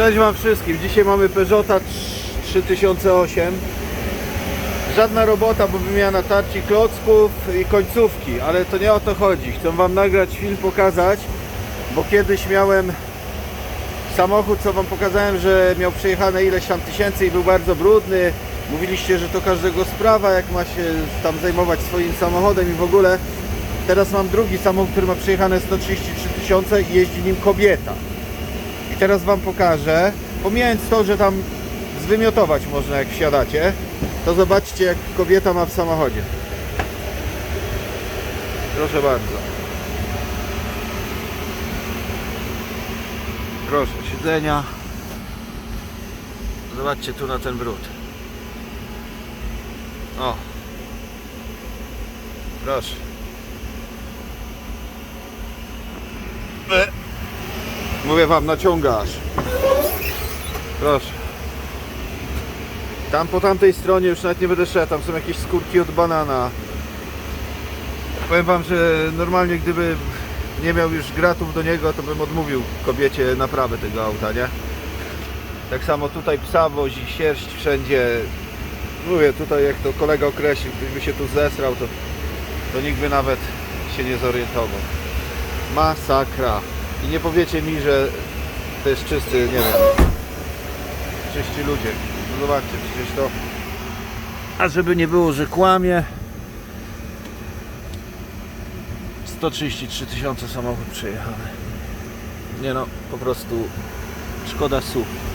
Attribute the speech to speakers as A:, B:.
A: Cześć Wam wszystkim. Dzisiaj mamy Peugeota 3008. Żadna robota, bo wymiana tarci klocków i końcówki, ale to nie o to chodzi. Chcę Wam nagrać film, pokazać, bo kiedyś miałem samochód, co Wam pokazałem, że miał przejechane ileś tam tysięcy i był bardzo brudny. Mówiliście, że to każdego sprawa, jak ma się tam zajmować swoim samochodem i w ogóle. Teraz mam drugi samochód, który ma przejechane 133 tysiące i jeździ nim kobieta. Teraz Wam pokażę, pomijając to, że tam zwymiotować można jak wsiadacie, to zobaczcie jak kobieta ma w samochodzie. Proszę bardzo. Proszę, siedzenia. Zobaczcie tu na ten brud. O. Proszę. Mówię wam, naciągasz. Proszę. Tam po tamtej stronie już nawet nie będę szedł, tam są jakieś skórki od banana. Powiem wam, że normalnie gdyby nie miał już gratów do niego, to bym odmówił kobiecie naprawy tego auta, nie? Tak samo tutaj psa wozi, sierść wszędzie. Mówię tutaj jak to kolega określił, gdyby się tu zesrał, to, to nikt by nawet się nie zorientował. Masakra. I nie powiecie mi, że to jest czysty, nie wiem, czyści ludzie. No zobaczcie, przecież to... A żeby nie było, że kłamie... 133 tysiące samochód przejechany. Nie no, po prostu szkoda słów.